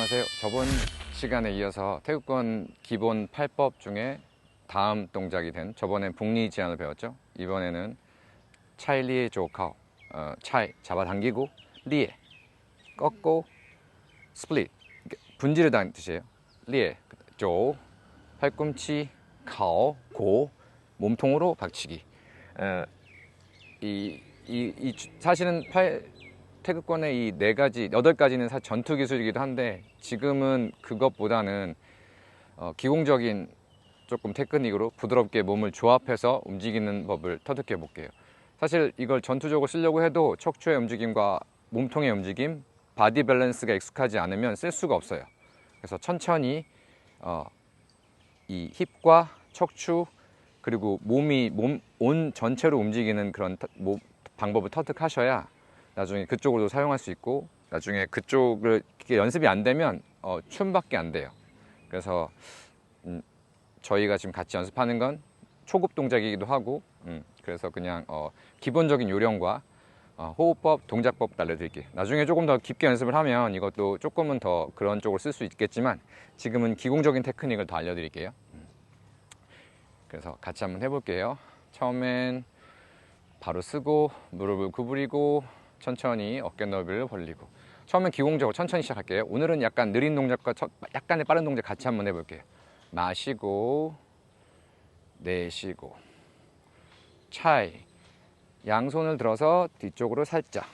안녕하세요. 저번 시간에 이어서 태극권 기본 8법 중에 다음 동작이 된 저번엔 북리 지안을 배웠죠. 이번에는 차일리에 조카오 어, 차이 잡아당기고 리에 꺾고 스플릿 분지르다는 뜻이에요. 리에 조 팔꿈치 가오 고 몸통으로 박치기. 어, 이, 이, 이 주- 사실은 팔, 태극권의 이 네 가지, 여덟 가지는 사실 전투 기술이기도 한데 지금은 그것보다는 어, 기공적인 조금 테크닉으로 부드럽게 몸을 조합해서 움직이는 법을 터득해 볼게요. 사실 이걸 전투적으로 쓰려고 해도 척추의 움직임과 몸통의 움직임, 바디 밸런스가 익숙하지 않으면 쓸 수가 없어요. 그래서 천천히 어, 이 힙과 척추 그리고 몸이 몸 온 전체로 움직이는 그런 터- 모- 방법을 터득하셔야 나중에 그쪽으로도 사용할 수 있고 나중에 그쪽을 연습이 안 되면 어, 춤밖에 안 돼요. 그래서 음, 저희가 지금 같이 연습하는 건 초급 동작이기도 하고 음, 그래서 그냥 어, 기본적인 요령과 어, 호흡법, 동작법 알려드릴게요. 나중에 조금 더 깊게 연습을 하면 이것도 조금은 더 그런 쪽으로 쓸 수 있겠지만 지금은 기공적인 테크닉을 더 알려드릴게요. 음. 그래서 같이 한번 해볼게요. 처음엔 바로 쓰고 무릎을 구부리고 천천히 어깨 넓이를 벌리고 처음엔 기공적으로 천천히 시작할게요. 오늘은 약간 느린 동작과 첫- 약간의 빠른 동작 같이 한번 해볼게요. 마시고 내쉬고 차이 양손을 들어서 뒤쪽으로 살짝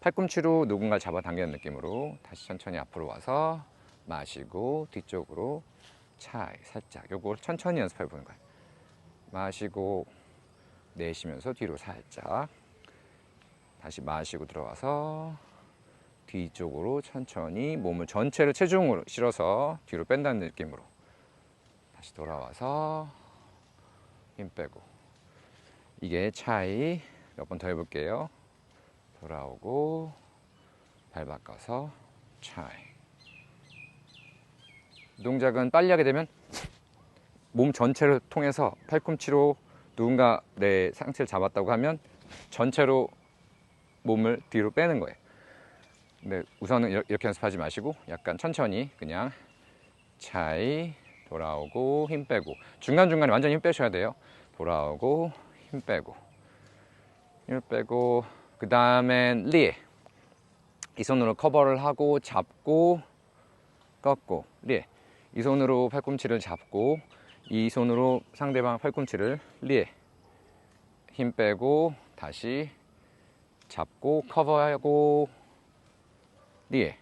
팔꿈치로 누군가 잡아당기는 느낌으로 다시 천천히 앞으로 와서 마시고 뒤쪽으로 차이 살짝 요걸 천천히 연습해 보는 거예요. 마시고 내쉬면서 뒤로 살짝 다시 마시고 들어와서 뒤쪽으로 천천히 몸을 전체를 체중으로 실어서 뒤로 뺀다는 느낌으로 다시 돌아와서 힘 빼고. 이게 차이 몇 번 더 해볼게요. 돌아오고 발 바꿔서 차이 이. 동작은 빨리 하게 되면 몸 전체를 통해서 팔꿈치로 누군가 내 상체를 잡았다고 하면 전체로 몸을 뒤로 빼는 거예요. 근데 우선은 이렇- 이렇게 연습하지 마시고 약간 천천히 그냥 차이 돌아오고 힘 빼고. 중간중간에 완전히 힘 빼셔야 돼요. 돌아오고 힘 빼고. 힘 빼고 그 다음엔 리에 이 손으로 커버를 하고 잡고 꺾고. 리에 이 손으로 팔꿈치를 잡고 이 손으로 상대방 팔꿈치를 리에 힘 빼고 다시 잡고 커버하고 리에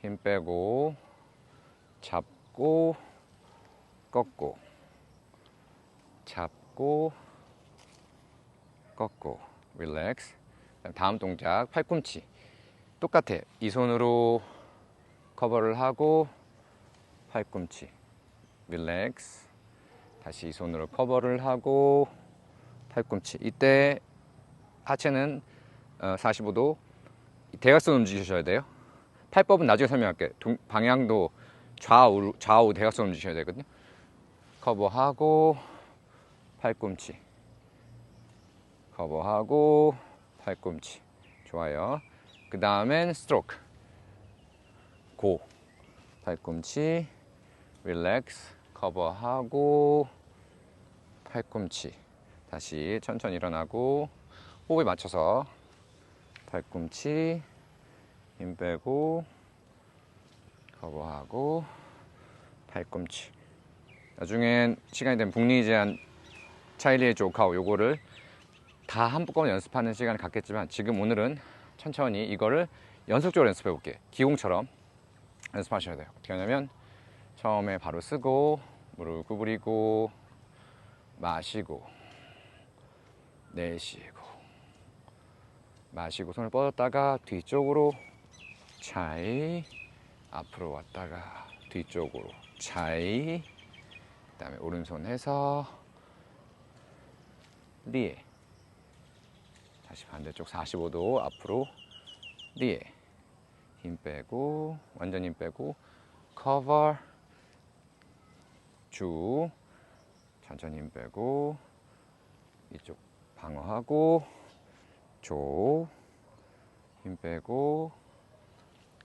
힘 빼고 잡고 꺾고 잡고 꺾고. 릴렉스 다음 동작 팔꿈치. 똑같아. 이 손으로 커버를 하고 팔꿈치. 릴렉스 다시 이 손으로 커버를 하고 팔꿈치. 이때 하체는 어, 45도 대각선 움직이셔야 돼요. 팔법은 나중에 설명할게요 동- 방향도 좌우 좌우 대각선 움직이셔야 되거든요. 커버하고 팔꿈치. 커버하고 팔꿈치. 좋아요. 그 다음엔 스트로크 고. 팔꿈치. 릴렉스 커버하고 팔꿈치. 다시 천천히 일어나고 호흡에 맞춰서 팔꿈치 힘 빼고 커버하고 팔꿈치. 나중엔 시간이 되면 북리 제한 차일리의 조카오 요거를 다 한꺼번에 연습하는 시간을 갖겠지만 지금 오늘은 천천히 이거를 연속적으로 연습해 볼게요 기공처럼 연습하셔야 돼요. 어떻게 하냐면 처음에 바로 쓰고 무릎 구부리고 마시고 내쉬고 마시고 손을 뻗었다가 뒤쪽으로 차이 앞으로 왔다가 뒤쪽으로 차이 그 다음에 오른손 해서 리에. 다시 반대쪽 45도 앞으로 리에. 힘 빼고 완전 힘 빼고 커버. 쭉 천천히 힘 빼고 이쪽 방어하고 조힘 빼고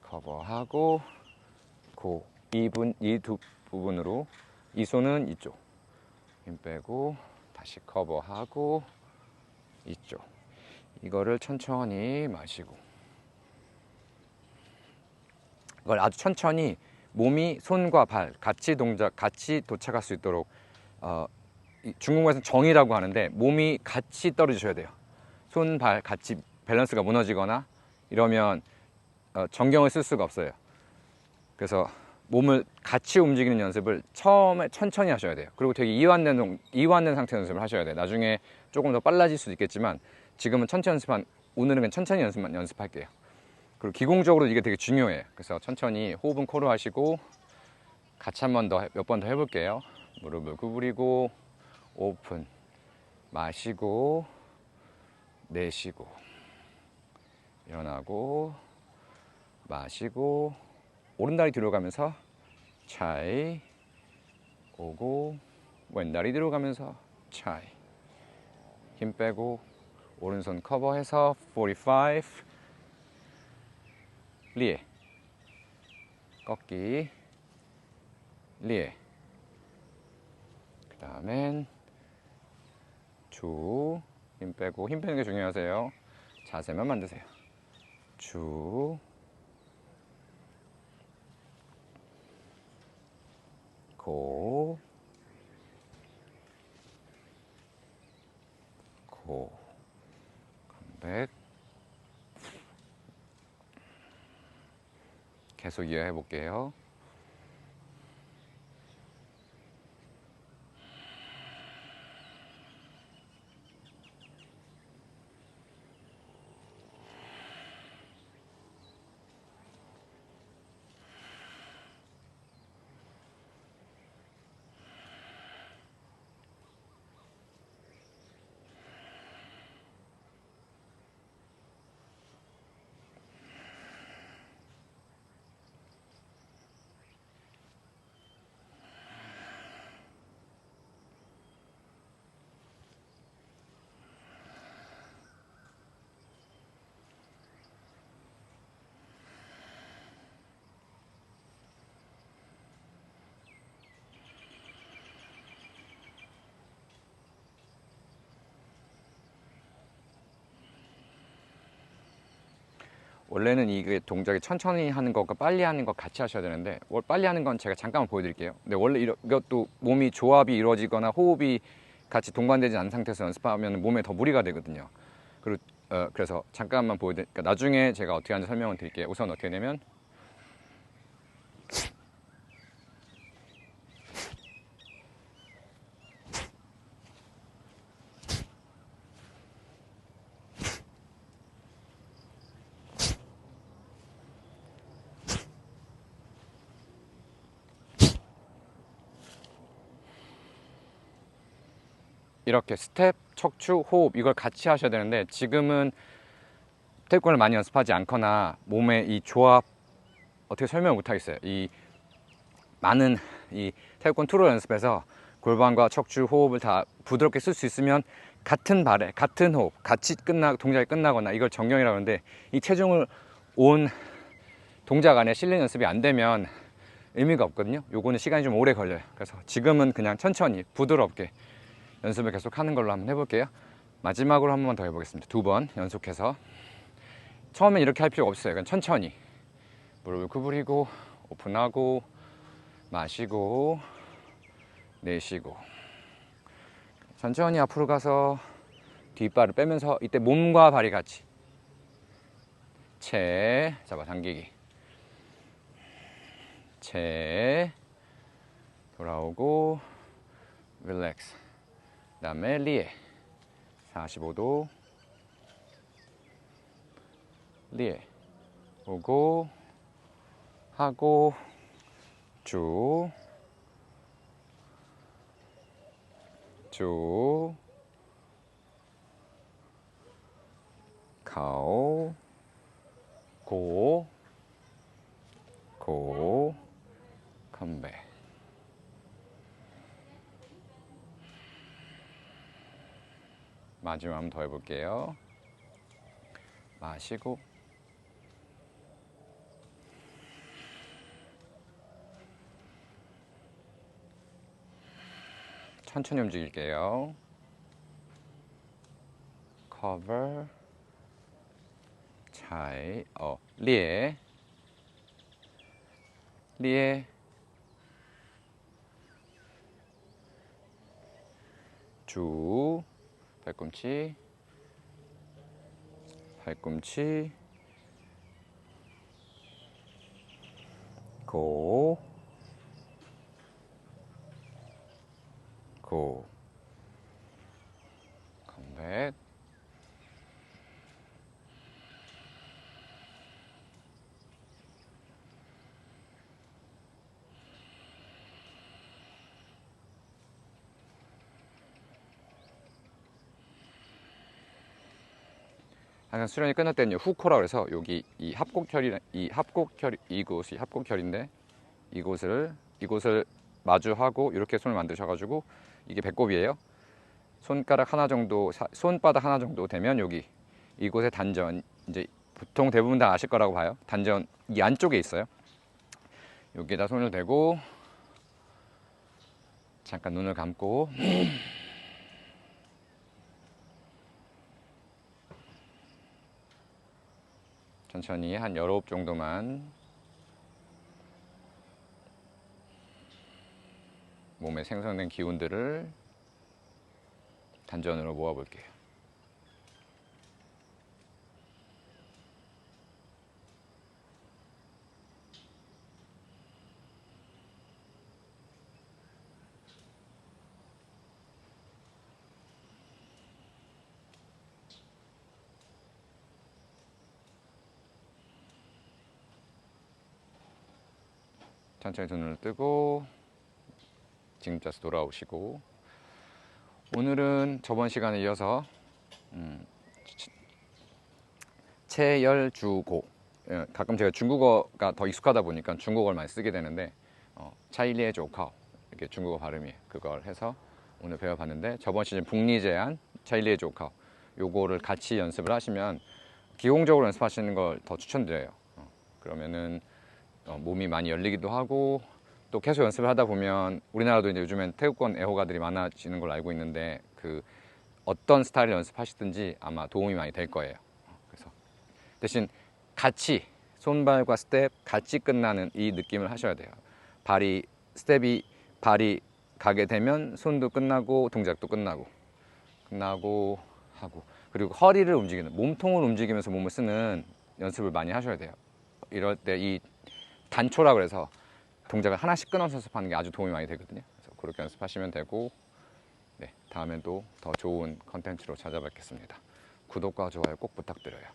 커버하고 고. 이분 이 두 부분으로 이 손은 이쪽. 힘 빼고 다시 커버하고 이쪽. 이거를 천천히 마시고. 이걸 아주 천천히 몸이 손과 발 같이 동작 같이 도착할 수 있도록 어, 이 중국어에서는 정이라고 하는데 몸이 같이 떨어지셔야 돼요. 손, 발 같이 밸런스가 무너지거나 이러면 어, 정경을 쓸 수가 없어요. 그래서 몸을 같이 움직이는 연습을 처음에 천천히 하셔야 돼요. 그리고 되게 이완된, 동- 이완된 상태 연습을 하셔야 돼요. 나중에 조금 더 빨라질 수도 있겠지만 지금은 천천히 연습한, 오늘은 천천히 연습만 연습할게요. 그리고 기공적으로 이게 되게 중요해요. 그래서 천천히 호흡은 코로 하시고 같이 한 번 더, 몇 번 더 해볼게요. 무릎을 구부리고 오픈. 마시고 내쉬고 일어나고 마시고 오른다리 뒤로 가면서 차이 오고 왼다리 뒤로 가면서 차이 힘 빼고 오른손 커버해서 45 리에. 꺾기. 리에. 그 다음엔 주 힘 빼고 힘 빼는 게 중요하세요. 자세만 만드세요. 주 고, 고, 컴백. 계속 이어해 볼게요. 원래는 이게 동작이 천천히 하는 것과 빨리 하는 것 같이 하셔야 되는데 월- 빨리 하는 건 제가 잠깐만 보여드릴게요. 근데 원래 이것도 몸이 조합이 이루어지거나 호흡이 같이 동반되지 않은 상태에서 연습하면 몸에 더 무리가 되거든요. 그리고 어, 그래서 잠깐만 보여드. 그러니까 나중에 제가 어떻게 하는지 설명을 드릴게요. 우선 어떻게 되냐면 이렇게 스텝, 척추, 호흡 이걸 같이 하셔야 되는데 지금은 태권을 많이 연습하지 않거나 몸의 이 조합 어떻게 설명을 못 하겠어요. 이 많은 이 태권 투로 연습해서 골반과 척추, 호흡을 다 부드럽게 쓸 수 있으면 같은 발에 같은 호흡, 같이 끝나 동작이 끝나거나 이걸 정경이라고 하는데 이 체중을 온 동작 안에 실린 연습이 안 되면 의미가 없거든요. 요거는 시간이 좀 오래 걸려요. 그래서 지금은 그냥 천천히 부드럽게 연습을 계속 하는 걸로 한번 해볼게요. 마지막으로 한 번 더 해보겠습니다. 두 번 연속해서. 처음엔 이렇게 할 필요가 없어요. 그냥 천천히. 무릎을 구부리고, 오픈하고, 마시고, 내쉬고. 천천히 앞으로 가서 뒷발을 빼면서 이때 몸과 발이 같이. 채, 잡아당기기. 채, 돌아오고, 릴렉스. 그 다음에 리에. 45도. 리에. 오고 하고 쭉 쭉, 가오, 고, 고, 컴백. 마지막 한번 더 해볼게요. 마시고. 천천히 움직일게요. cover. 차이 어 리에. 리에. 쭉. 발꿈치, 발꿈치, 고, 고, 컴백, 항상 수련이 끝날 때는 후코라 그래서 여기 이 합곡혈이 이 합곡혈 이곳이 합곡혈인데 이곳을 이곳을 마주하고 이렇게 손을 만드셔가지고 이게 배꼽이에요. 손가락 하나 정도 사- 손바닥 하나 정도 되면 여기 이곳에 단전 이제 보통 대부분 다 아실 거라고 봐요. 단전 이 안쪽에 있어요. 여기에다 손을 대고 잠깐 눈을 감고 천천히 한 여러 호흡 정도만 몸에 생성된 기운들을 단전으로 모아볼게요. 천천히 두 눈을 뜨고 지금 자세 돌아오시고. 오늘은 저번 시간에 이어서 음, 치- 체열주고. 예, 가끔 제가 중국어가 더 익숙하다 보니까 중국어를 많이 쓰게 되는데 어, 차일리에 조카오 이렇게 중국어 발음이 그걸 해서 오늘 배워봤는데 저번 시즌 북리 제한 차일리에 조카오 요거를 같이 연습을 하시면 기본적으로 연습하시는 걸 더 추천드려요. 어, 그러면은 어, 몸이 많이 열리기도 하고 또 계속 연습을 하다 보면 우리나라도 이제 요즘엔 태국권 애호가들이 많아지는 걸로 알고 있는데 그 어떤 스타일을 연습하시든지 아마 도움이 많이 될 거예요. 어, 그래서 대신 같이 손발과 스텝 같이 끝나는 이 느낌을 하셔야 돼요. 발이 스텝이 발이 가게 되면 손도 끝나고 동작도 끝나고 끝나고 하고 그리고 허리를 움직이는 몸통을 움직이면서 몸을 쓰는 연습을 많이 하셔야 돼요. 이럴 때 이 단초라 그래서 동작을 하나씩 끊어서 연습하는 게 아주 도움이 많이 되거든요. 그래서 그렇게 연습하시면 되고 네, 다음에도 더 좋은 컨텐츠로 찾아뵙겠습니다. 구독과 좋아요 꼭 부탁드려요.